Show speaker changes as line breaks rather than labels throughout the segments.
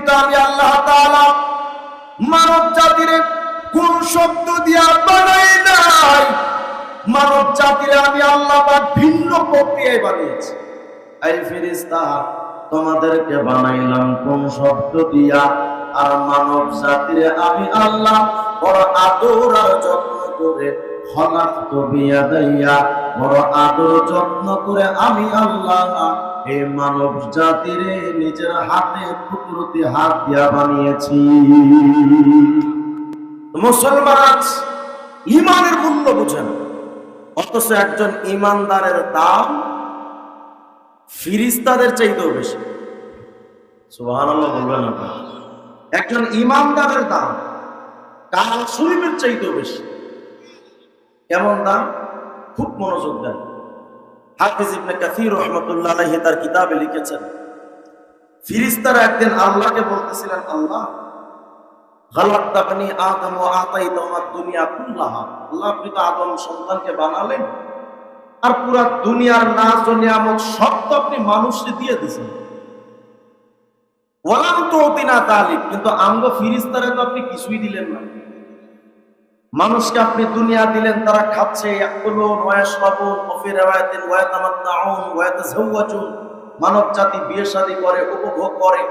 কিন্তু আমি আল্লাহ মানব জাতির কোন শব্দ দিয়া বানাই নাই। মানব জাতির আমি আল্লাহ ভিন্ন প্রক্রিয়ায় বানিয়েছি। এই ফেরেশতা, তোমাদেরকে বানাইলাম কোন শব্দ দিয়া। আর মানব জাতির আমি আল্লাহ বড় আদর আর যত্ন করে হলাত বিয়া দাইয়া বড় আদর যত্ন করে আমি আল্লাহ এই মানব জাতিরে নিজের হাতে কুদরতি হাত দিয়া বানিয়েছি। মুসলমান ইমানের মূল্য বুঝেন অথচ একজন ইমানদারের দাম ফিরিস্তাদের চাইতেও বেশি। বলবেন একজন ইমানদারের দাম কাল শরীফের চাইতেও বেশি। কেমন দাম? খুব মনোযোগ দেন। হাফিজ ইবনে কাসির রহমতুল্লাহ তার কিতাবে লিখেছেন ফিরিস্তারা একদিন আল্লাহকে বলতেছিলেন, আল্লাহ আপনি মানুষকে কিন্তু তো আপনি কিছুই দিলেন না। মানুষকে আপনি দুনিয়া দিলেন, তারা খাচ্ছে মানব জাতি বিয়ে শাদী করে, উপভোগ করে,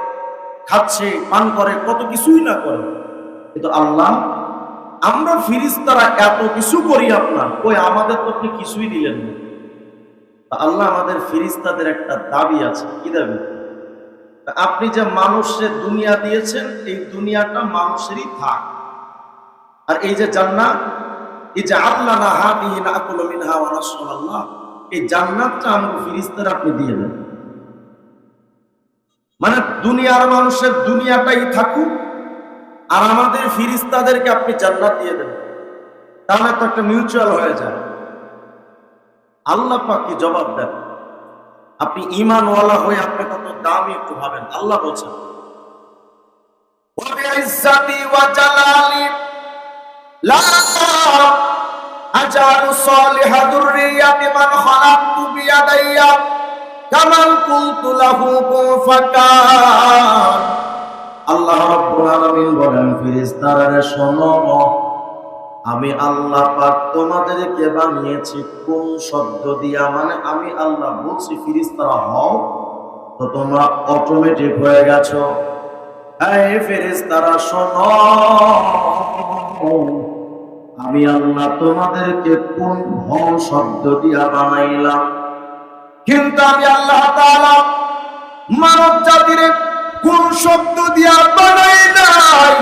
খাচ্ছে, পান করে, কত কিছুই না করে। কিন্তু আল্লাহ, আমরা ফিরিস্তারা এত কিছু করি আপনার, কই আমাদের তো আপনি কিছুই দিলেন না। আল্লাহ আমাদের ফিরিস্তাদের একটা দাবি আছে, কি দাবি? আপনি যে মানুষের দুনিয়া দিয়েছেন, এই দুনিয়াটা মানুষেরই থাক। আর এই যে জান্নাত, এই যে আল্লাহ না হাদিহি না আকুল মিনহা ওয়া এই জান্নাতটা আমাকে ফিরিস্তারা আপনি দিয়ে দেন। মানে দুনিয়ার মানুষের দুনিয়াটাই থাকুক, আর আমাদের ফিরিস্তাদেরকে আপনি জান্নাত দিয়ে দেবেন। তাহলে তো একটা মিউচুয়াল হয়ে যায় আল্লাহ পাকি জবাব দেন। আপনি ইমানওয়ালা হয়ে আপনি কত দামি একটু ভাবেন। আল্লাহ বলছেন আজারু সলিহা দুররিয়া বিমান খালাকতু বিয়াদাইয়া। আমি আল্লাহ পাক তোমাদেরকে বানিয়েছি কোন শব্দ দিয়া মানে আমি আল্লাহ বলছি, ফেরেশতারা হও, তো তোমরা অটোমেটিক হয়ে গেছো। এই ফেরেশতারা শোনো, আমি আল্লাহ তোমাদেরকে কোন হ শব্দ দিয়া বানাইলাম। কিন্তু আমি আল্লাহ মানব জাতির কোন শব্দ দিয়া বানাই নাই।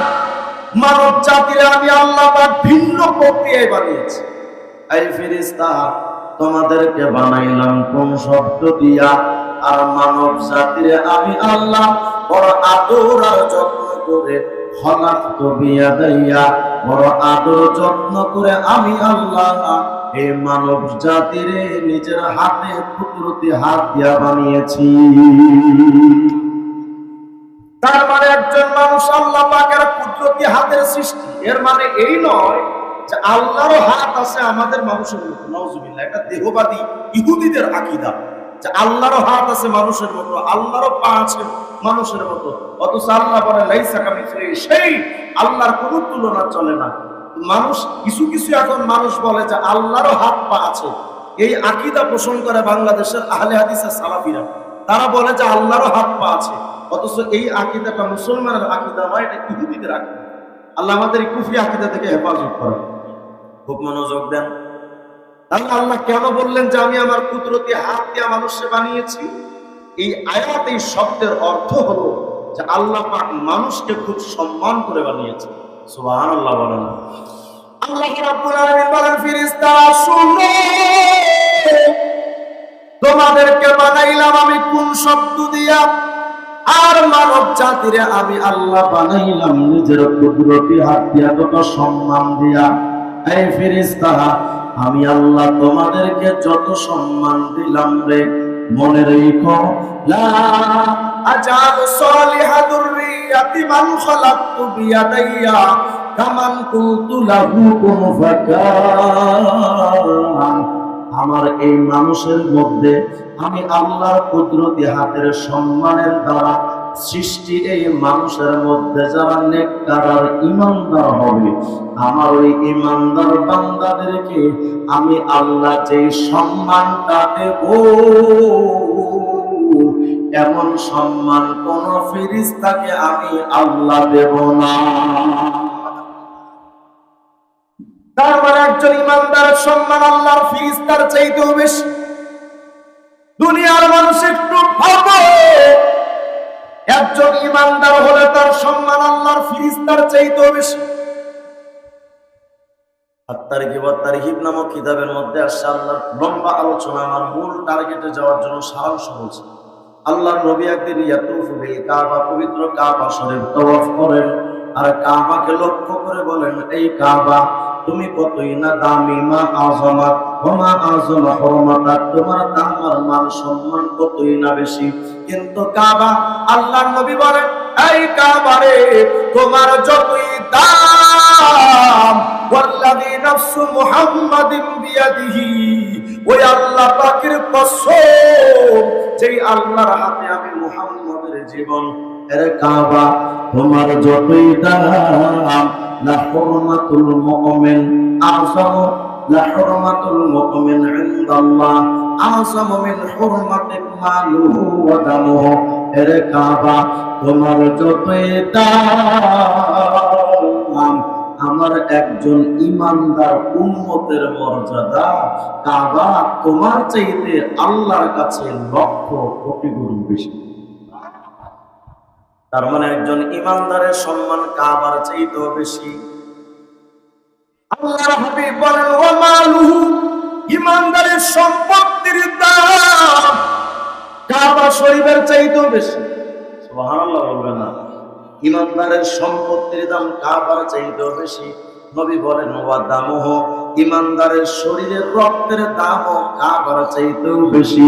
মানব জাতির আমি আল্লাহ ভিন্ন প্রক্রিয়ায় বানিয়েছি। এই তোমাদেরকে বানাইলাম কোন শব্দ দিয়া। আর মানব জাতির আমি আল্লাহ বড় আদর আর যত্ন করে দাইয়া বড় আদর যত্ন করে আমি আল্লাহ এই মানব জাতিরে, নিজের হাতে কুদরতি হাত দিয়া বানিয়েছি। তার মানে একজন মানুষ আল্লাহ পাকের কুদরতি হাতের সৃষ্টি। এর মানে এই নয় যে আল্লাহরও হাত আছে আমাদের মানুষের মতো। নওজুবিল্লাহ এটা দেহবাদী ইহুদিদের আকীদা। যে আল্লাহরও হাত আছে মানুষের মতো, আল্লাহরও পা আছে মানুষের মতো। অথচ আল্লাহ বলে লাইসা কামিসলি সেই আল্লাহর কোনো তুলনা চলে না। মানুষ, কিছু কিছু এখন মানুষ বলে যে আল্লাহরও হাত পা আছে। এই আকীদা পোষণ করে বাংলাদেশের আহলে হাদিসের সালাফিরা। তারা বলে যে আল্লাহরও হাত পা আছে। অথচ এই আকিদাটা মুসলমানের আকিদা নয়, এটা ইহুদিদের আকিদা। আল্লাহ আমাদের কুফরি আকিদা থেকে হেফাজত করে খুব মনোযোগ দেন। তাহলে আল্লাহ কেন বললেন যে আমি আমার কুদরতি হাত দিয়ে মানুষকে বানিয়েছি? এই আয়াত, এই শব্দের অর্থ হলো যে আল্লাহ পাক মানুষকে খুব সম্মান করে বানিয়েছে সুবহানাল্লাহ বলেন। তোমাদেরকে বানাইলাম আমি কোন শব্দ দিয়া? আর মানব জাতিরে আমি আল্লাহ বানাইলাম নিজের কুদরতি হাত দিয়া কত সম্মান দিয়া। এই ফেরেশতা, আমি আল্লাহ তোমাদেরকে যত সম্মান দিলাম রে, মনে রেখো। দুররিয়াতি মান খালাকতু বিয়াদাইয়া কামান কুলতু লাহু কুন আমার এই মানুষের মধ্যে আমি আল্লাহর কুদরতি হাতের সম্মানের দ্বারা
সৃষ্টি এই মানুষের মধ্যে যারা নেককার ইমানদার হবে, আমার ওই ইমানদার বান্দাদেরকে আমি আল্লাহ যে সম্মানটা দেব এমন সম্মান কোন ফিরিস্তাকে আমি আল্লাহ দেব না।
তার মানে একজন ইমানদারের সম্মান আল্লাহর ফিরিস্তার চাইতেও বেশি। দুনিয়ার মানুষ একটু ভাবো, একজন ইমানদার হলে তার সম্মান আল্লাহর ফিরিস্তার চাইতেও বেশি।
আত্মার গিবত তারিহিব নামক কিতাবের মধ্যে আসছে, আল্লাহর লম্বা আলোচনা আমার মূল টার্গেটে যাওয়ার জন্য সারাংশ বলছে আল্লাহর নবী একদিন কাবা, পবিত্র কাবা শরীফ তওয়াফ করেন। আর কাবাকে লক্ষ্য করে বলেন, এই কাবা, তুমি কতই না দামি, মা আজমা ওমা আজমা হরমাতা তোমার মান সম্মান কতই না বেশি?
কিন্তু কাবা নবী এই কাবারে তোমার যতই দাম ওই আল্লাহ পাকের যেই আল্লাহর হাতে আমি মুহাম্মাদের জীবন,
এর কাবা তোমার যতই দাম লা হুরমাতুল মুমিন আযম লা হুরমাতুল মুমিন ইনদাল্লাহ আযম মিন হুরমাতিক মালুহু ওয়া দামুহু, এর কাবা তোমার যতই দাম আমার একজন ইমানদার উম্মতের মর্যাদা, কাবা তোমার চাইতে আল্লাহর কাছে লক্ষ কোটি গুণ বেশি।
তার মানে একজন ইমানদারের সম্মান কাবার চাইতেও বেশি। আল্লাহর হাবিব বলেন, ওয়া মালুহু, ইমানদারের সম্পত্তির দাম কাবা শরীফের চাইতেও বেশি।
সুবহানাল্লাহ বলবেন না। ইমানদারের সম্পত্তির দাম কাবার চাইতেও বেশি। নবী বলেন ওয়া দামহ ইমানদারের শরীরের রক্তের দামও কাবার চাইতেও বেশি।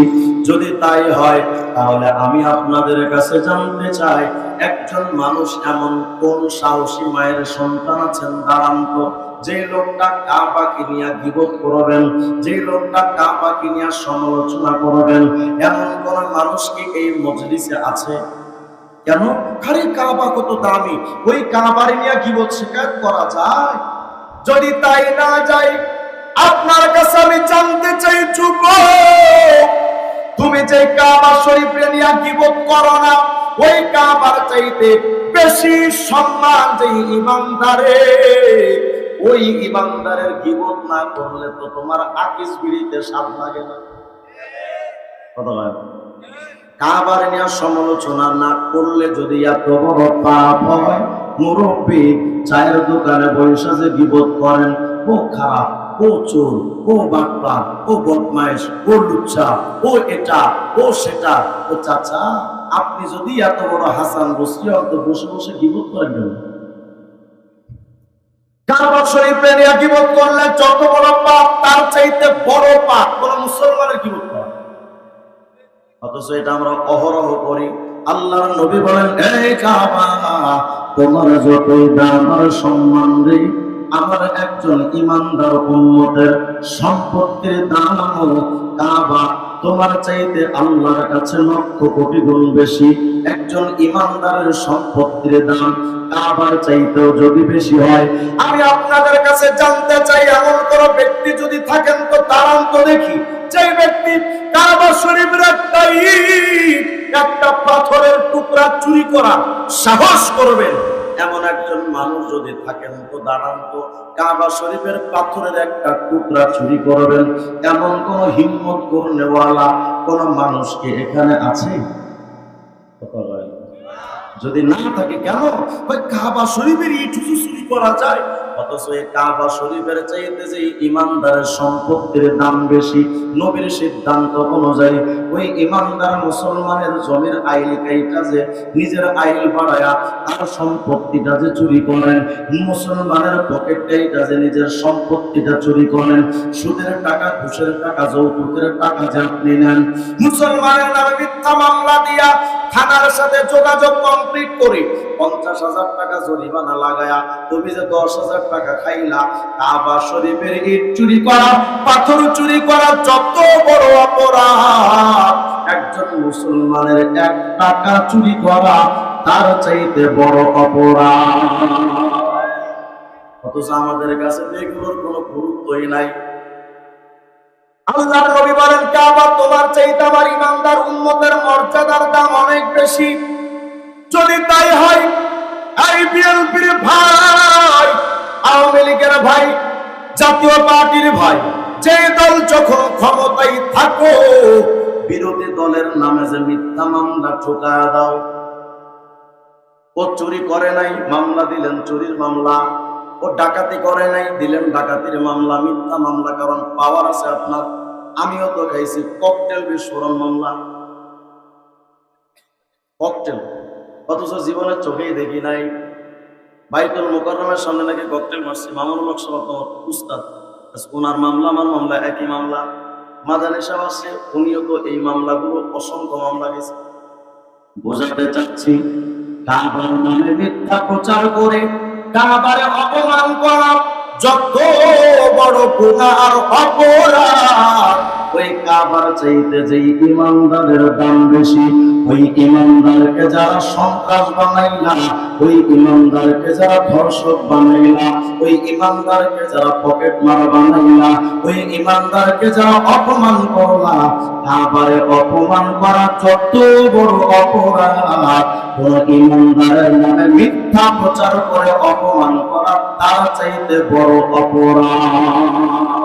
যদি তাই হয়, তাহলে আমি আপনাদের কাছে জানতে চাই, একজন মানুষ এমন কোন সাহসী মায়ের সন্তান আছেন? দাঁড়ান যে লোকটা কাবাকে নিয়ে গিবত করবেন যে লোকটা কাবাকে নিয়ে সমালোচনা করবেন, এমন কোন মানুষ কি এই মজলিসে আছে?
কেন? খালি কাবা কত দামি। ওই কাবার নিয়ে কি বল শিকায়ত করা যায়? যদি তাই না যাই আপনার কাছে আমি জানতে চাই চুপ তুমি যে কাবা শরীফে নিয়ে গিবত করো না, ওই কাবার চাইতে বেশি সম্মান যে ইমানদারে, ওই ইমানদারের গিবত না করলে তো তোমার আকিস বিড়িতে স্বাদ লাগে না?
কথা কাবার নিয়ে সমালোচনা না করলে যদি এত বড় পাপ হয়, মুরব্বী চায়ের দোকানে বৈশা যে বিপদ করেন, ও খারাপ, ও চোর, ও ও বদমাইশ, ও লুচ্ছা, ও এটা, ও সেটা, ও চাচা, আপনি যদি এত বড় হাসান বসরি অন্ত বসে বসে বিপদ করেন কেন?
কাবা শরীফে করলে যত বড় পাপ, তার চাইতে বড় পাপ
অথচ এটা আমরা অহরহ করি। আল্লাহর নবী বলেন, এই কাবা, তোমার যতই দাম আর সম্মান দেই, আমার একজন ইমানদার উম্মতের সম্পত্তির দাম কাবা। তোমার চাইতে আল্লাহর কাছে লক্ষ কোটি গুণ বেশি একজন ইমানদারের সম্পত্তির দাম কাবার চাইতেও যদি বেশি হয়।
আমি আপনাদের কাছে জানতে চাই, এমন কোন ব্যক্তি যদি থাকেন তো দাঁড়ান তো দেখি যে ব্যক্তি কাবা শরীফের একটা ইট, একটা পাথরের টুকরা চুরি করা সাহস করবেন।
এমন একজন মানুষ যদি থাকেন তো দাঁড়ান তো কাবা শরীফের পাথরের একটা টুকরা চুরি করবেন। এমন কোন হিম্মত করনেওয়ালা কোন মানুষ কি এখানে আছে? যদি না থাকে কেন? ওই কাবা শরীফের ইট চুরি করা যায়। মুসলমানের জমির নিজের সম্পত্তিটা চুরি করেন, মুসলমানের পকেটটাইটা যে নিজের সম্পত্তিটা চুরি করেন, সুদের টাকা, ঘুষের টাকা, যৌতুকের টাকা যে নেন,
মুসলমানের নামে মিথ্যা মামলা দিয়া থানার সাথে যোগাযোগ কমপ্লিট করে পঞ্চাশ হাজার টাকা জরিমানা লাগায়া তুমি যে দশ হাজার টাকা খাইলা, কাবা শরীফের ইট চুরি করা, পাথর চুরি করা যত বড় অপরাধ।
একজন মুসলমানের এক টাকা চুরি করা তার চাইতে বড় অপরাধ। অথচ আমাদের কাছে এগুলোর কোনো গুরুত্বই নাই।
আল্লাহর নবী বলেন কাবা তোমার চাইতে আমার ইমানদার উম্মতের মর্যাদার দাম অনেক বেশি। যদি তাই হয় এই বিএনপির ভাই, আওয়ামী লীগের ভাই, জাতীয় পার্টির ভাই, যে দল যখন ক্ষমতায় থাকো,
বিরোধী দলের নামে যে মিথ্যা মামলা ঠোকায় দাও। ও চুরি করে নাই, মামলা দিলেন চুরির মামলা। ও ডাকাতি করে নাই, দিলেন ডাকাতির মামলা, মিথ্যা মামলা, কারণ পাওয়ার আছে আপনার। আমিও তো খাইছি ককটেল বিস্ফোরণ মামলা। ককটেল অথচ জীবনের চোখেই দেখি নাই। বাইতুল মোকাররমের সামনে নাকি ককটেল মারছে। মামুনুল হক সাহেব আমার উস্তাদ। ওনার মামলা, আমার মামলা একই মামলা। মাদানি সাহেব আছে, উনিও তো এই মামলাগুলো অসংখ্য মামলা গেছে বোঝাতে চাচ্ছি কাবার নামে মিথ্যা প্রচার করে
কাবারে অপমান করা যত বড় গুণার অপরাধ।
ওই কাবার চাইতে যে ইমানদারের দাম বেশি, ওই ইমানদারকে যারা সন্ত্রাস বানাইলা, ওই ইমানদারকে যারা ধর্ষক বানাইলা, ওই ইমানদারকে যারা পকেট বানাইলা, ওই ইমানদারকে যারা অপমান করলা, কাবারে অপমান করা যত বড় অপরাধ। কোন ইমানদারের নামে মিথ্যা প্রচার করে অপমান করা তার চাইতে বড় অপরাধ।